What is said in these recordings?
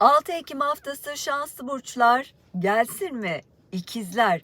6 Ekim haftası şanslı burçlar gelsin mi? İkizler.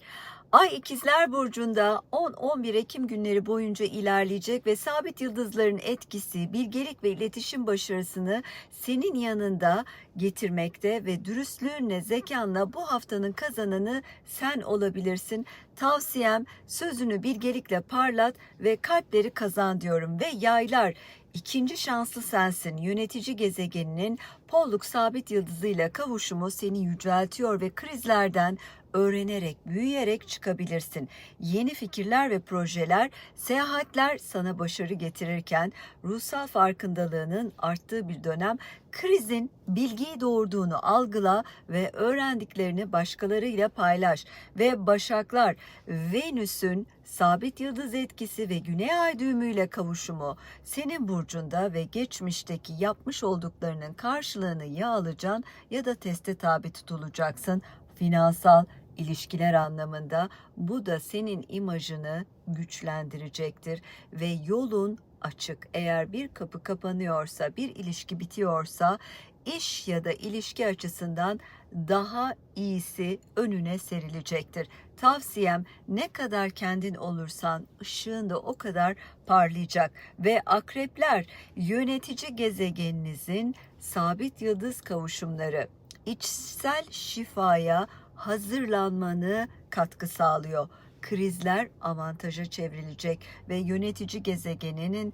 Ay ikizler burcunda 10-11 Ekim günleri boyunca ilerleyecek ve sabit yıldızların etkisi, bilgelik ve iletişim başarısını senin yanında getirmekte ve dürüstlüğünle, zekanla bu haftanın kazananı sen olabilirsin. Tavsiyem sözünü bilgelikle parlat ve kalpleri kazan diyorum ve yaylar İkinci şanslı sensin. Yönetici gezegeninin polluk sabit yıldızıyla kavuşumu seni yüceltiyor ve krizlerden öğrenerek, büyüyerek çıkabilirsin. Yeni fikirler ve projeler, seyahatler sana başarı getirirken ruhsal farkındalığının arttığı bir dönem krizin bilgiyi doğurduğunu algıla ve öğrendiklerini başkalarıyla paylaş. Ve Başaklar, Venüs'ün sabit yıldız etkisi ve Güney Ay düğümüyle kavuşumu senin burcunda ve geçmişteki yapmış olduklarının karşılığını ya alacaksın ya da teste tabi tutulacaksın. Finansal ilişkiler anlamında bu da senin imajını güçlendirecektir ve yolun açık. Eğer bir kapı kapanıyorsa, bir ilişki bitiyorsa iş ya da ilişki açısından daha iyisi önüne serilecektir. Tavsiyem ne kadar kendin olursan ışığın da o kadar parlayacak ve akrepler yönetici gezegeninizin sabit yıldız kavuşumları içsel şifaya hazırlanmanı katkı sağlıyor. Krizler avantaja çevrilecek ve yönetici gezegeninin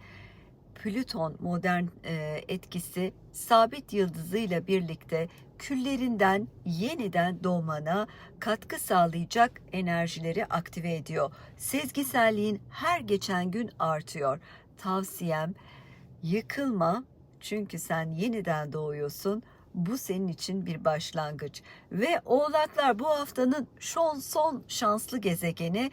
Plüton modern e, etkisi sabit yıldızıyla birlikte küllerinden yeniden doğmana katkı sağlayacak enerjileri aktive ediyor. Sezgiselliğin her geçen gün artıyor. Tavsiyem yıkılma çünkü sen yeniden doğuyorsun. Bu senin için bir başlangıç. Ve oğlaklar bu haftanın son son şanslı gezegeni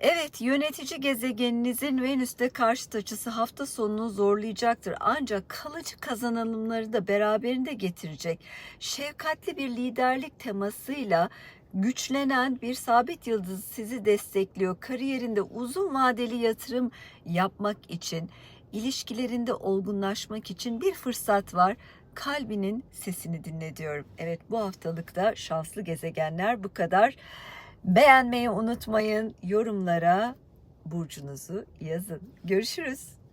Evet, yönetici gezegeninizin Venüs'te karşıt açısı hafta sonunu zorlayacaktır. Ancak kalıcı kazanımları da beraberinde getirecek. Şefkatli bir liderlik temasıyla güçlenen bir sabit yıldız sizi destekliyor. Kariyerinde uzun vadeli yatırım yapmak için, ilişkilerinde olgunlaşmak için bir fırsat var. Kalbinin sesini dinle diyorum. Evet bu haftalıkta şanslı gezegenler bu kadar. Beğenmeyi unutmayın. Yorumlara burcunuzu yazın. Görüşürüz.